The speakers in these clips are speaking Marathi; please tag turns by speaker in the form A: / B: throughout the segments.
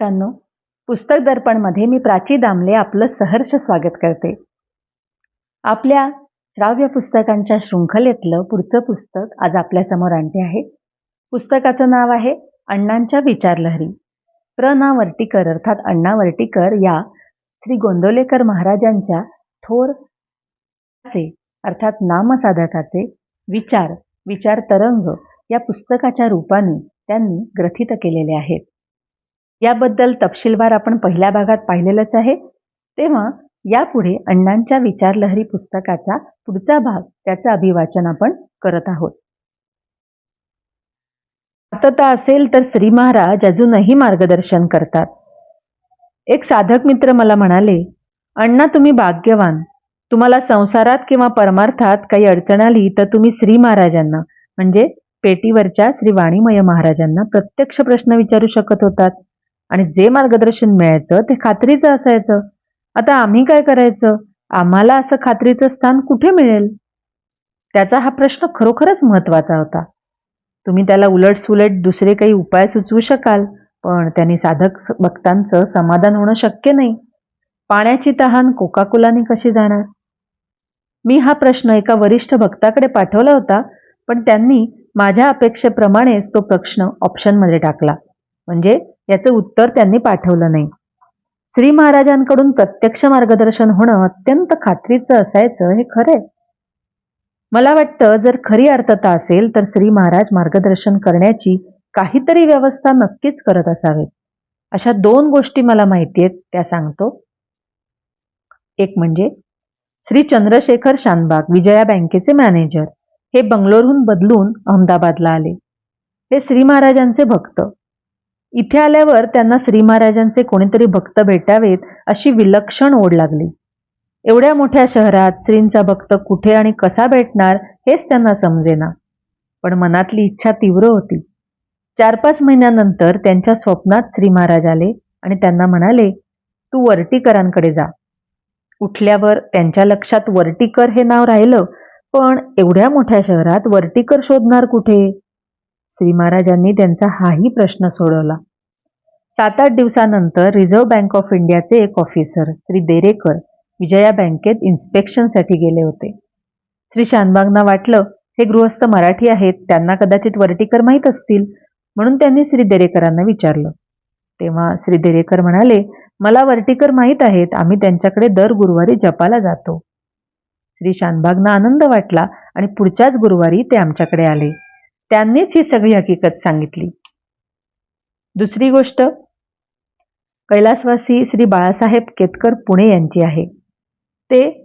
A: मित्रांनो पुस्तक दर्पणमध्ये मी प्राची दामले आपलं सहर्ष स्वागत करते. आपल्या श्राव्य पुस्तकांच्या शृंखलेतलं पुढचं पुस्तक आज आपल्यासमोर आणते आहे. पुस्तकाचं नाव आहे अण्णांच्या विचारलहरी. प्र. ना वर्टीकर अर्थात अण्णा वर्टीकर या श्री गोंदवलेकर महाराजांच्या थोर चे अर्थात नामसाधकाचे विचार विचार तरंग या पुस्तकाच्या रूपाने त्यांनी ग्रथित केलेले आहेत. याबद्दल तपशीलवार आपण पहिल्या भागात पाहिलेलंच आहे. तेव्हा यापुढे अण्णांच्या विचारलहरी पुस्तकाचा पुढचा भाग त्याचं अभिवाचन आपण करत आहोत. आतता असेल तर श्री महाराज अजूनही मार्गदर्शन करतात. एक साधक मित्र मला म्हणाले अण्णा तुम्ही भाग्यवान. तुम्हाला संसारात किंवा परमार्थात काही अडचण आली तर तुम्ही श्री महाराजांना म्हणजे पेटीवरच्या श्री वाणीमय महाराजांना प्रत्यक्ष प्रश्न विचारू शकत होतात. आणि जे मार्गदर्शन मिळायचं ते खात्रीचं असायचं. आता आम्ही काय करायचं? आम्हाला असं खात्रीचं स्थान कुठे मिळेल? त्याचा हा प्रश्न खरोखरच महत्त्वाचा होता. तुम्ही त्याला उलट सुलट दुसरे काही उपाय सुचवू शकाल पण त्यांनी साधक भक्तांचं समाधान होणं शक्य नाही. पाण्याची तहान कोकाकोलाने कशी जाणार? मी हा प्रश्न एका वरिष्ठ भक्ताकडे पाठवला होता पण त्यांनी माझ्या अपेक्षेप्रमाणेच तो प्रश्न ऑप्शनमध्ये टाकला. म्हणजे याचं उत्तर त्यांनी पाठवलं नाही. श्री महाराजांकडून प्रत्यक्ष मार्गदर्शन होणं अत्यंत खात्रीचं असायचं हे खरंय. मला वाटतं जर खरी अर्थता असेल तर श्री महाराज मार्गदर्शन करण्याची काहीतरी व्यवस्था नक्कीच करत असावेत. अशा दोन गोष्टी मला माहिती आहेत त्या सांगतो. एक म्हणजे श्री चंद्रशेखर शानबाग विजया बँकेचे मॅनेजर हे बंगलोरहून बदलून अहमदाबादला आले. हे श्री महाराजांचे भक्त. इथे आल्यावर त्यांना श्री महाराजांचे कोणीतरी भक्त भेटावेत अशी विलक्षण ओढ लागली. एवढ्या मोठ्या शहरात श्रींचा भक्त कुठे आणि कसा भेटणार हेच त्यांना समजेना. पण मनातली इच्छा तीव्र होती. चार पाच महिन्यानंतर त्यांच्या स्वप्नात श्री महाराज आले आणि त्यांना म्हणाले तू वर्टीकरांकडे जा. उठल्यावर त्यांच्या लक्षात वर्टीकर हे नाव राहिलं पण एवढ्या मोठ्या शहरात वर्टीकर शोधणार कुठे? श्री महाराजांनी त्यांचा हाही प्रश्न सोडवला. सात आठ दिवसानंतर रिझर्व्ह बँक ऑफ इंडियाचे एक ऑफिसर श्री देरेकर विजया बँकेत इन्स्पेक्शनसाठी गेले होते. श्री शानबागना वाटलं हे गृहस्थ मराठी आहेत त्यांना कदाचित वर्टीकर माहीत असतील म्हणून त्यांनी श्री देरेकरांना विचारलं. तेव्हा श्री देरेकर म्हणाले मला वर्टीकर माहीत आहेत आम्ही त्यांच्याकडे दर गुरुवारी जपाला जातो. श्री शानबागना आनंद वाटला आणि पुढच्याच गुरुवारी ते आमच्याकडे आले. त्यांनीच ही सगळी हकीकत सांगितली. दुसरी गोष्ट कैलासवासी श्री बाळासाहेब केतकर पुणे यांची आहे. ते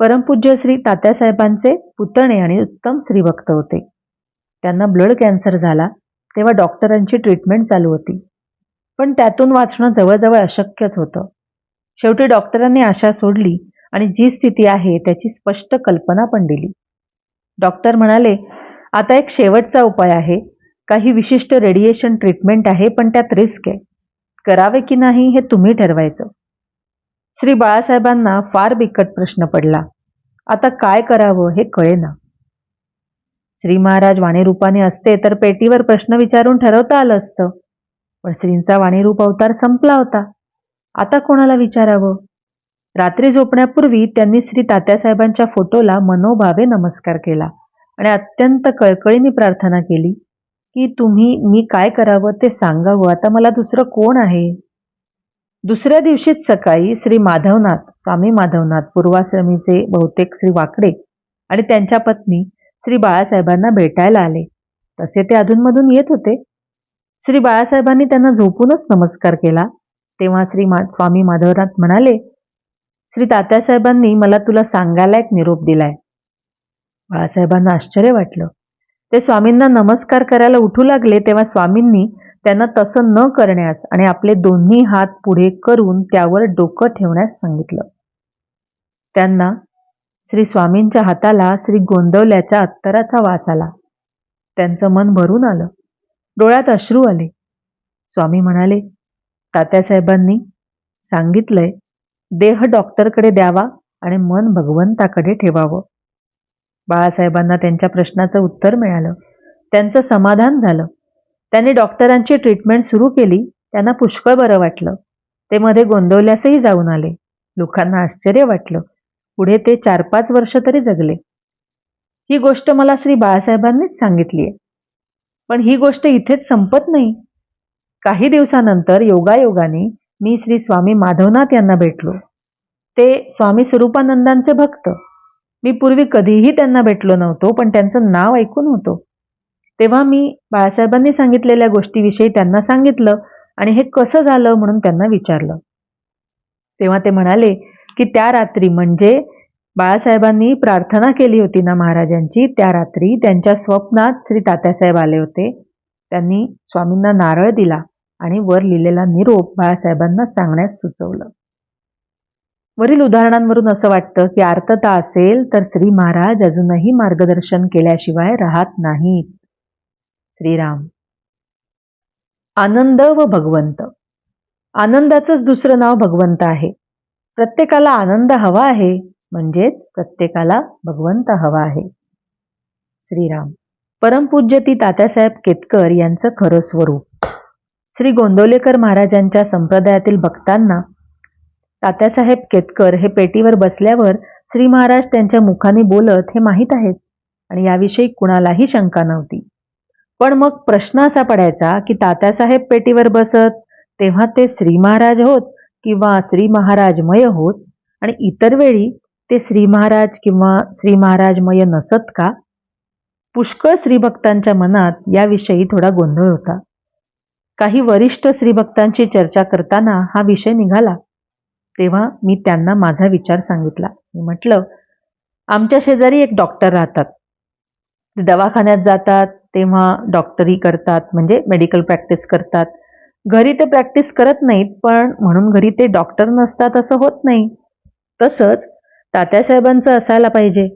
A: परमपूज्य श्री तात्यासाहेबांचे पुतणे आणि उत्तम श्रीभक्त होते. त्यांना ब्लड कॅन्सर झाला तेव्हा डॉक्टरांची ट्रीटमेंट चालू होती. पण त्यातून वाचणं जवळजवळ अशक्यच होतं. शेवटी डॉक्टरांनी आशा सोडली आणि जी स्थिती आहे त्याची स्पष्ट कल्पना पण दिली. डॉक्टर म्हणाले आता एक शेवटचा उपाय आहे. काही विशिष्ट रेडिएशन ट्रीटमेंट आहे पण त्यात रिस्क आहे. करावे की नाही हे तुम्ही ठरवायचं. श्री बाळासाहेबांना फार बिकट प्रश्न पडला. आता काय करावं हे कळेना. श्री महाराज वाणीरूपाने असते तर पेटीवर प्रश्न विचारून ठरवता आलं असतं. पण श्रींचा वाणीरूप अवतार संपला होता. आता कोणाला विचारावं? रात्री झोपण्यापूर्वी त्यांनी श्री तात्यासाहेबांच्या फोटोला मनोभावे नमस्कार केला. आणि अत्यंत कळकळीने प्रार्थना केली की तुम्ही मी काय करावं ते सांगावं. आता मला दुसरं कोण आहे? दुसऱ्या दिवशीच सकाळी श्री माधवनाथ स्वामी माधवनाथ पूर्वाश्रमीचे बहुतेक श्री वाकडे आणि त्यांच्या पत्नी श्री बाळासाहेबांना भेटायला आले. तसे ते अधूनमधून येत होते. श्री बाळासाहेबांनी त्यांना झोपूनच नमस्कार केला. तेव्हा श्री मा स्वामी माधवनाथ म्हणाले श्री तात्यासाहेबांनी मला तुला सांगायला एक निरोप दिलाय. बाळासाहेबांना आश्चर्य वाटलं. ते स्वामींना नमस्कार करायला उठू लागले तेव्हा स्वामींनी त्यांना तसं न करण्यास आणि आपले दोन्ही हात पुढे करून त्यावर डोकं ठेवण्यास सांगितलं. त्यांना श्री स्वामींच्या हाताला श्री गोंदवल्याच्या अत्तराचा वास आला. त्यांचं मन भरून आलं. डोळ्यात अश्रू आले. स्वामी म्हणाले तात्यासाहेबांनी सांगितलंय देह डॉक्टरकडे द्यावा आणि मन भगवंताकडे ठेवावं. बाळासाहेबांना त्यांच्या प्रश्नाचं उत्तर मिळालं. त्यांचं समाधान झालं. त्यांनी डॉक्टरांची ट्रीटमेंट सुरू केली. त्यांना पुष्कळ बरं वाटलं. ते मध्ये गोंदवल्यासही जाऊन आले. लोकांना आश्चर्य वाटलं. पुढे ते चार पाच वर्ष तरी जगले. ही गोष्ट मला श्री बाळासाहेबांनीच सांगितली आहे पण ही गोष्ट इथेच संपत नाही. काही दिवसानंतर योगायोगाने मी श्री स्वामी माधवनाथ यांना भेटलो. ते स्वामी स्वरूपानंदांचे भक्त. मी पूर्वी कधीही त्यांना भेटलो नव्हतो पण त्यांचं नाव ऐकून होतो. तेव्हा मी बाळासाहेबांनी सांगितलेल्या गोष्टीविषयी त्यांना सांगितलं आणि हे कसं झालं म्हणून त्यांना विचारलं. तेव्हा ते म्हणाले की त्या रात्री म्हणजे बाळासाहेबांनी प्रार्थना केली होती ना महाराजांची त्या रात्री त्यांच्या स्वप्नात श्री तात्यासाहेब आले होते. त्यांनी स्वामींना नारळ दिला आणि वर लिहिलेला निरोप बाळासाहेबांना सांगण्यास सुचवलं. वरील उदाहरणांवरून असं वाटतं की आर्तता असेल तर श्री महाराज अजूनही मार्गदर्शन केल्याशिवाय राहत नाहीत. श्रीराम. आनंद व भगवंत. आनंदाचंच दुसरं नाव भगवंत आहे. प्रत्येकाला आनंद हवा आहे म्हणजेच प्रत्येकाला भगवंत हवा आहे. श्रीराम. परमपूज्य ती तात्यासाहेब केतकर यांचं खरं स्वरूप. श्री गोंदवलेकर महाराजांच्या संप्रदायातील भक्तांना तात्यासाहेब केतकर हे पेटीवर बसल्यावर श्री महाराज त्यांच्या मुखाने बोलत हे माहीत आहेच आणि याविषयी कुणालाही शंका नव्हती. पण मग प्रश्न असा पडायचा की तात्यासाहेब पेटीवर बसत तेव्हा ते श्री महाराज होत किंवा श्री महाराजमय होत? आणि इतर वेळी ते श्री महाराज किंवा श्री महाराजमय नसत का? पुष्कळ श्रीभक्तांच्या मनात याविषयी थोडा गोंधळ होता. काही वरिष्ठ श्रीभक्तांची चर्चा करताना हा विषय निघाला. तेव्हा मी त्यांना माझा विचार सांगितला. मी म्हटलं आमच्या शेजारी एक डॉक्टर राहतात. ते दवाखान्यात जातात तेव्हा डॉक्टरी करतात म्हणजे मेडिकल प्रॅक्टिस करतात. घरी ते प्रॅक्टिस करत नाहीत पण म्हणून घरी ते डॉक्टर नसतात असं होत नाही. तसंच तात्यासाहेबांचं असायला पाहिजे.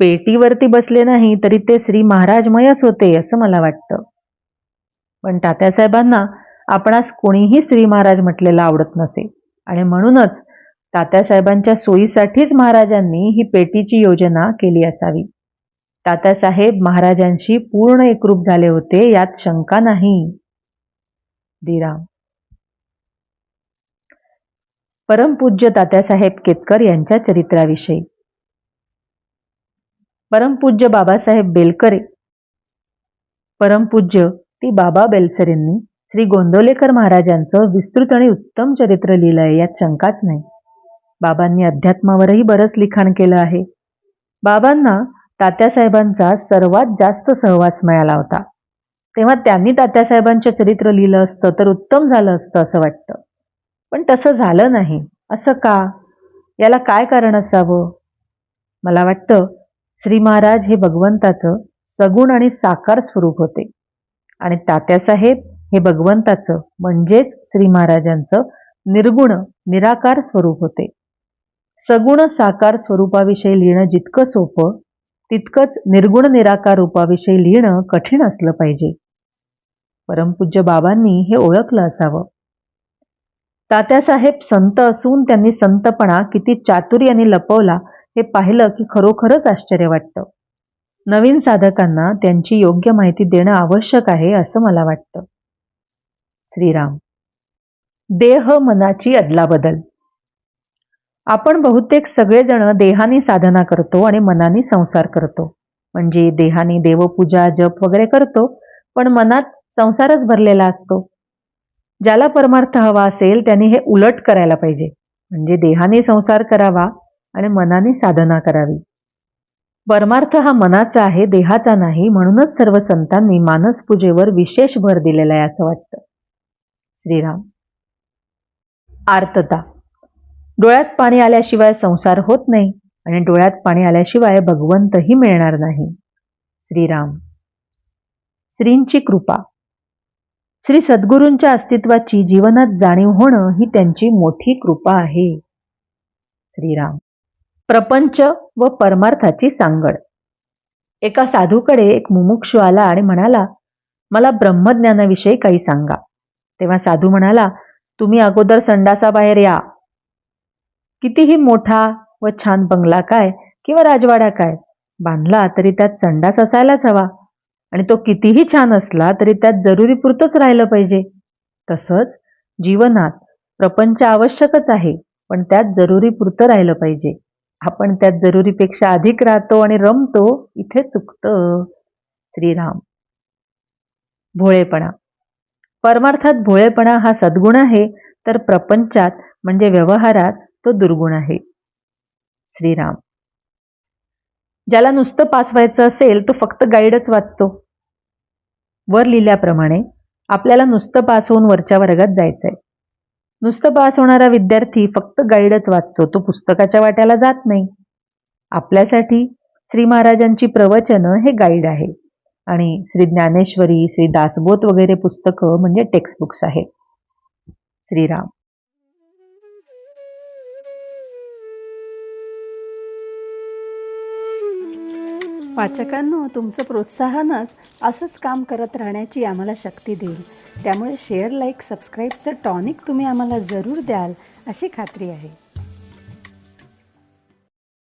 A: पेटीवरती बसले नाही तरी ते श्री महाराजमयच होते असं मला वाटतं. पण तात्यासाहेबांना आपणास कोणीही श्री महाराज म्हटलेलं आवडत नसे. आणि म्हणूनच तात्यासाहेबांच्या सोयीसाठीच महाराजांनी ही पेटीची योजना केली असावी. तात्यासाहेब महाराजांशी पूर्ण एकरूप झाले होते यात शंका नाही. दिराम. परमपूज्य तात्यासाहेब केतकर यांच्या चरित्राविषयी. परमपूज्य बाबासाहेब बेलकरे. परमपूज्य ती बाबा बेलसरेंनी श्री गोंदवलेकर महाराजांचं विस्तृत आणि उत्तम चरित्र लिहिलं आहे यात शंकाच नाही. बाबांनी अध्यात्मावरही बरंच लिखाण केलं आहे. बाबांना तात्यासाहेबांचा सर्वात जास्त सहवास मिळाला होता. तेव्हा त्यांनी तात्यासाहेबांचं चरित्र लिहिलं असतं तर उत्तम झालं असतं असं वाटतं. पण तसं झालं नाही. असं का? याला काय कारण असावं? मला वाटतं श्री महाराज हे भगवंताचं सगुण आणि साकार स्वरूप होते. आणि तात्यासाहेब हे भगवंताचं म्हणजेच श्री महाराजांचं निर्गुण निराकार स्वरूप होते. सगुण साकार स्वरूपाविषयी लिहिणं जितकं सोपं तितकंच निर्गुण निराकार रूपाविषयी लिहिणं कठीण असलं पाहिजे. परमपूज्य बाबांनी हे ओळखलं असावं. तात्यासाहेब संत असून त्यांनी संतपणा किती चातुर्याने लपवला हे पाहिलं की खरोखरच आश्चर्य वाटतं. नवीन साधकांना त्यांची योग्य माहिती देणं आवश्यक आहे असं मला वाटतं. श्रीराम. देह मनाची अदलाबदल. आपण बहुतेक सगळेजण देहाने साधना करतो आणि मनाने संसार करतो. म्हणजे देहाने देवपूजा जप वगैरे करतो पण मनात संसारच भरलेला असतो. ज्याला परमार्थ हवा असेल त्यांनी हे उलट करायला पाहिजे. म्हणजे देहाने संसार करावा आणि मनाने साधना करावी. परमार्थ हा मनाचा आहे देहाचा नाही म्हणूनच सर्व संतांनी मानस पूजेवर विशेष भर दिलेला आहे असं वाटतं. श्रीराम. आर्तता. डोळ्यात पाणी आल्याशिवाय संसार होत नाही आणि डोळ्यात पाणी आल्याशिवाय भगवंतही मिळणार नाही. श्रीराम. श्रींची कृपा. श्री सद्गुरूंच्या अस्तित्वाची जीवनात जाणीव होणं ही त्यांची मोठी कृपा आहे. श्रीराम. प्रपंच व परमार्थाची सांगड. एका साधूकडे एक मुमुक्षू आला आणि म्हणाला मला ब्रह्मज्ञानाविषयी काही सांगा. तेव्हा साधू म्हणाला तुम्ही अगोदर संडासाबाहेर या. कितीही मोठा व छान बंगला काय किंवा राजवाडा काय बांधला तरी त्यात संडास असायलाच हवा. आणि तो कितीही छान असला तरी त्यात जरुरीपुरतंच राहिलं पाहिजे. तसंच जीवनात प्रपंच आवश्यकच आहे पण त्यात जरुरी पुरतं राहिलं पाहिजे. आपण त्यात जरुरीपेक्षा अधिक राहतो आणि रमतो इथे चुकतं. श्रीराम. भोळेपणा. परमार्थात भोळेपणा हा सद्गुण आहे तर प्रपंचात म्हणजे व्यवहारात तो दुर्गुण आहे. श्रीराम. ज्याला नुसतं पास व्हायचं असेल तो फक्त गाईडच वाचतो. वर लिहिल्याप्रमाणे आपल्याला नुसतं पास होऊन वरच्या वर्गात जायचंय. नुसतं पास होणारा विद्यार्थी फक्त गाईडच वाचतो तो पुस्तकाच्या वाट्याला जात नाही. आपल्यासाठी श्री महाराजांची प्रवचनं हे गाईड आहे. आणि श्री ज्ञानेश्वरी श्री दासबोध वगैरे पुस्तकं म्हणजे टेक्स्टबुक्स आहेत. श्रीराम.
B: वाचकांनो तुमचं प्रोत्साहनच असंच काम करत राहण्याची आम्हाला शक्ती देईल. त्यामुळे शेअर लाईक सबस्क्राईबचं टॉनिक तुम्ही आम्हाला जरूर द्याल अशी खात्री आहे.